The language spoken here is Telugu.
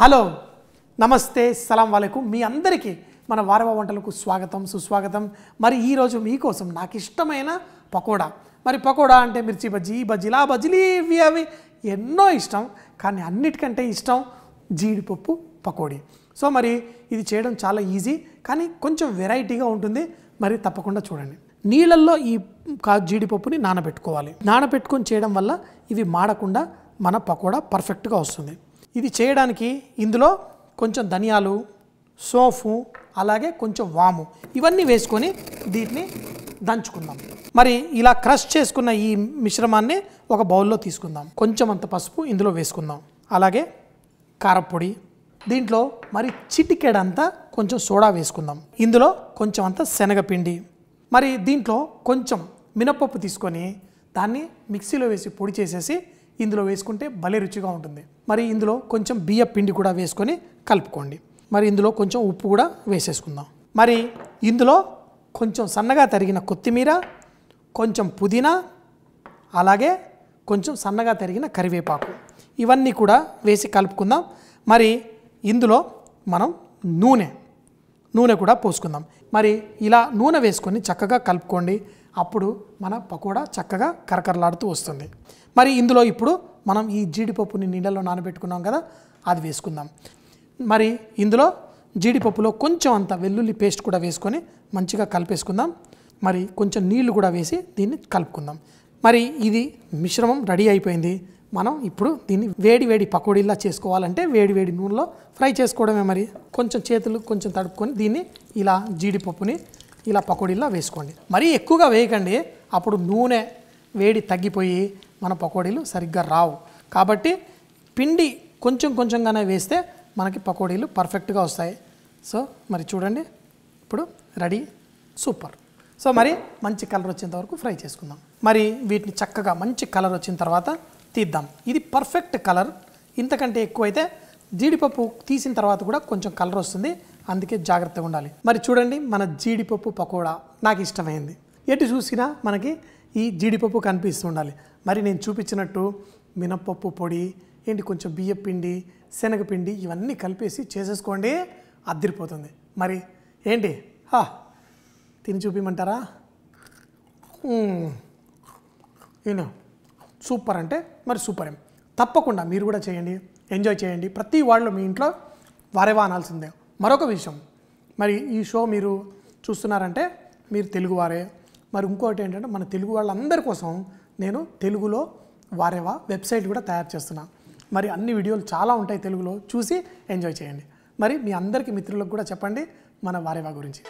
హలో నమస్తే సలాం వాలేకు. మీ అందరికీ మన వారవ వంటలకు స్వాగతం సుస్వాగతం. మరి ఈరోజు మీకోసం నాకు ఇష్టమైన పకోడా. మరి పకోడా అంటే మిర్చి బజ్జీ బజ్జీలా బజ్జీలు ఇవి అవి ఎన్నో ఇష్టం కానీ అన్నిటికంటే ఇష్టం జీడిపప్పు పకోడీ. సో మరి ఇది చేయడం చాలా ఈజీ కానీ కొంచెం వెరైటీగా ఉంటుంది. మరి తప్పకుండా చూడండి. నీళ్ళల్లో ఈ కా- జీడిపప్పుని నానబెట్టుకోవాలి. నానబెట్టుకొని చేయడం వల్ల ఇవి మాడకుండా మన పకోడా పర్ఫెక్ట్గా వస్తుంది. ఇది చేయడానికి ఇందులో కొంచెం ధనియాలు సోఫు అలాగే కొంచెం వాము ఇవన్నీ వేసుకొని దీన్ని దంచుకుందాం. మరి ఇలా క్రష్ చేసుకున్న ఈ మిశ్రమాన్ని ఒక బౌల్లో తీసుకుందాం. కొంచెం అంత పసుపు ఇందులో వేసుకుందాం. అలాగే కారపొడి దీంట్లో మరి చిటికెడంతా కొంచెం సోడా వేసుకుందాం. ఇందులో కొంచెం అంత శనగపిండి మరి దీంట్లో కొంచెం మినపప్పు తీసుకొని దాన్ని మిక్సీలో వేసి పొడి చేసేసి ఇందులో వేసుకుంటే భలే రుచిగా ఉంటుంది. మరి ఇందులో కొంచెం బియ్య పిండి కూడా వేసుకొని కలుపుకోండి. మరి ఇందులో కొంచెం ఉప్పు కూడా వేసేసుకుందాం. మరి ఇందులో కొంచెం సన్నగా తరిగిన కొత్తిమీర కొంచెం పుదీనా అలాగే కొంచెం సన్నగా తరిగిన కరివేపాకు. ఇవన్నీ కూడా వేసి కలుపుకుందాం. మరి ఇందులో మనం నూనె నూనె కూడా పోసుకుందాం. మరి ఇలా నూనె వేసుకొని చక్కగా కలుపుకోండి. అప్పుడు మన పకోడా చక్కగా కరకరలాడుతూ వస్తుంది. మరి ఇందులో ఇప్పుడు మనం ఈ జీడిపప్పుని నీళ్ళలో నానబెట్టుకున్నాం కదా అది వేసుకుందాం. మరి ఇందులో జీడిపప్పులో కొంచెం అంత వెల్లుల్లి పేస్ట్ కూడా వేసుకొని మంచిగా కలిపేసుకుందాం. మరి కొంచెం నీళ్ళు కూడా వేసి దీన్ని కలుపుకుందాం. మరి ఇది మిశ్రమం రెడీ అయిపోయింది. మనం ఇప్పుడు దీన్ని వేడి వేడి పకోడీలా చేసుకోవాలంటే వేడి వేడి నూనెలో ఫ్రై చేసుకోవడమే మరి. కొంచెం చేతులు కొంచెం తడుపుకొని దీన్ని ఇలా జీడిపప్పుని ఇలా పకోడీలా వేసుకోండి. మరీ ఎక్కువగా వేయకండి. అప్పుడు నూనె వేడి తగ్గిపోయి మన పకోడీలు సరిగ్గా రావు. కాబట్టి పిండి కొంచెం కొంచెంగానే వేస్తే మనకి పకోడీలు పర్ఫెక్ట్గా వస్తాయి. సో మరి చూడండి. ఇప్పుడు రెడీ. సూపర్. సో మరి మంచి కలర్ వచ్చేంత వరకు ఫ్రై చేసుకుందాం. మరి వీటిని చక్కగా మంచి కలర్ వచ్చిన తర్వాత తీద్దాం. ఇది పర్ఫెక్ట్ కలర్ ఇంతకంటే ఎక్కువైతే జీడిపప్పు తీసిన తర్వాత కూడా కొంచెం కలర్ వస్తుంది. అందుకే జాగ్రత్తగా ఉండాలి. మరి చూడండి మన జీడిపప్పు పకోడా నాకు ఇష్టమైంది. ఎటు చూసినా మనకి ఈ జీడిపప్పు కనిపిస్తూ ఉండాలి. మరి నేను చూపించినట్టు మినప్పప్పు పొడి ఏంటి కొంచెం బియ్య పిండి శనగపిండి ఇవన్నీ కలిపేసి చేసేసుకోండి అద్దరిపోతుంది. మరి ఏంటి? హా తిని చూపించమంటారా ఈయన సూపర్ అంటే మరి సూపర్ ఏం. తప్పకుండా మీరు కూడా చేయండి ఎంజాయ్ చేయండి. ప్రతి వాళ్ళు మీ ఇంట్లో వారేవా అనాల్సిందే. మరొక విషయం మరి ఈ షో మీరు చూస్తున్నారంటే మీరు తెలుగువారే మరి ఇంకోటి ఏంటంటే మన తెలుగు వాళ్ళందరి కోసం నేను తెలుగులో వారేవా వెబ్సైట్ కూడా తయారు చేస్తున్నా. మరి అన్ని వీడియోలు చాలా ఉంటాయి తెలుగులో చూసి ఎంజాయ్ చేయండి. మరి మీ అందరికీ మిత్రులకు కూడా చెప్పండి మన వారేవా గురించి.